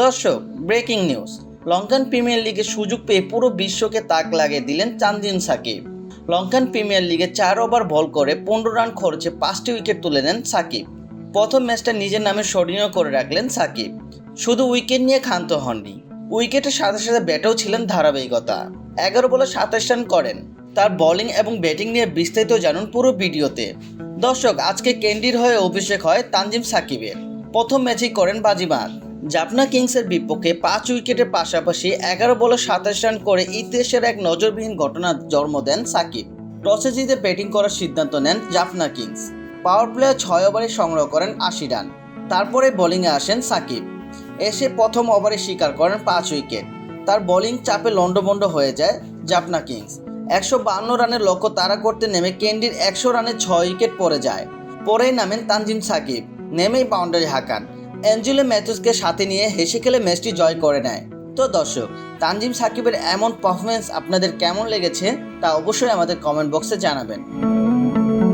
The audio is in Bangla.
দর্শক ব্রেকিং নিউজ লঙ্কান প্রিমিয়ার লিগে সুযোগ পেয়ে পুরো বিশ্বকে তাক লাগিয়ে দিলেন চান্দিন সাকিব। লঙ্কান প্রিমিয়ার লিগে চার ওভার বল করে পনেরো রান খরচে পাঁচটি উইকেট তুলে নেন সাকিব। প্রথম ম্যাচটা নিজের নামে স্মরণীয় করে রাখলেন সাকিব। শুধু উইকেট নিয়ে ক্ষান্ত হননি উইকেটের সাথে সাথে ব্যাটেও ছিলেন ধারাবাহিকতা। এগারো বলে সাতাশ রান করেন। তার বোলিং এবং ব্যাটিং নিয়ে বিস্তারিত জানুন পুরো ভিডিওতে। দর্শক, আজকে ক্যান্ডির হয়ে অভিষেক হয় তানজিম সাকিবের। প্রথম ম্যাচেই করেন বাজিমাত। জাপনা কিংসের বিপক্ষে পাঁচ উইকেটের পাশাপাশি এগারো বলে সাতাশ রান করে ইতিহাসের এক নজরবিহীন ঘটনার জন্ম দেন সাকিব। টসে জিতে ব্যাটিং করার সিদ্ধান্ত নেন জাফনা কিংস। পাওয়ার প্লেয়ার ছয় ওভারে সংগ্রহ করেন আশি রান। তারপরে বোলিংয়ে আসেন সাকিব। এসে প্রথম ওভারে শিকার করেন পাঁচ উইকেট। তার বোলিং চাপে লন্ডভন্ড হয়ে যায় জাফনা কিংস। একশো বান্ন রানের লক্ষ্য তারা করতে নেমে কেন্ডির একশো রানে ছয় উইকেট পড়ে যায়। পরেই নামেন তানজিম সাকিব। নেমেই বাউন্ডারি হাঁকান। অ্যাঞ্জেলো ম্যাথুসকে সাথে নিয়ে হেসে খেলে ম্যাচটি জয় করে নেয়। তো দর্শক, তানজিম সাকিবের এমন পারফরমেন্স আপনাদের কেমন লেগেছে তা অবশ্যই আমাদের কমেন্ট বক্সে জানাবেন।